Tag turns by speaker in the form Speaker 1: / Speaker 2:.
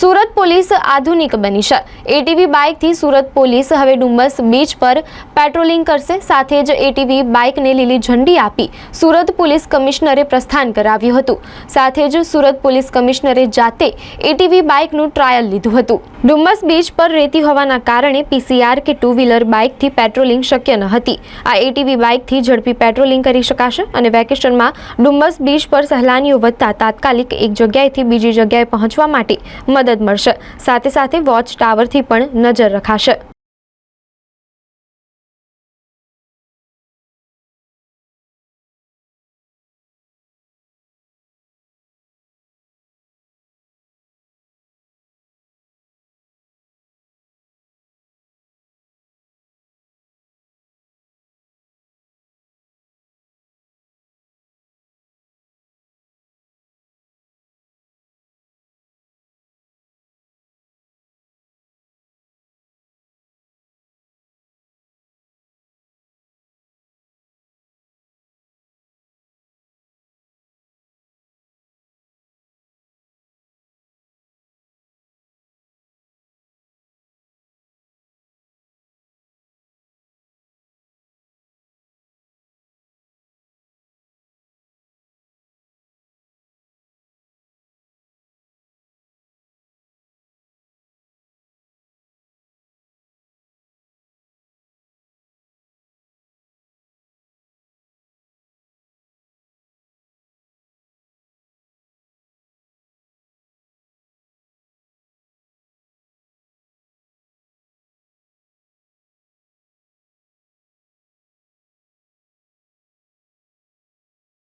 Speaker 1: Surat police આધુનિક બની છે. એટીવી બાઇકથી સુરત પોલીસ હવે ડુમ્મસ બીચ પર પેટ્રોલિંગ કરશે. સાથે જ એટીવી બાઇકને લીલી ઝંડી આપી સુરત પોલીસ કમિશનરે પ્રસ્થાન કરાવ્યું હતું. સાથે જ સુરત પોલીસ કમિશનરે જાતે એટીવી બાઇકનું ટ્રાયલ લીધું હતું. ડુમ્મસ બીચ પર રેતી હોવાના કારણે પીસીઆર કે ટુ વ્હીલર બાઇકથી પેટ્રોલિંગ શક્ય ન હતી. આ એટીવી બાઇકથી ઝડપી પેટ્રોલિંગ કરી શકાશે અને વેકેશનમાં ડુમ્મસ બીચ પર સહેલાનીઓ વધતા તાત્કાલિક એક જગ્યાએથી બીજી જગ્યાએ પહોંચવા માટે મદદ મળશે. સાથે સાથે વોચ ટાવરથી પણ નજર રખાશે.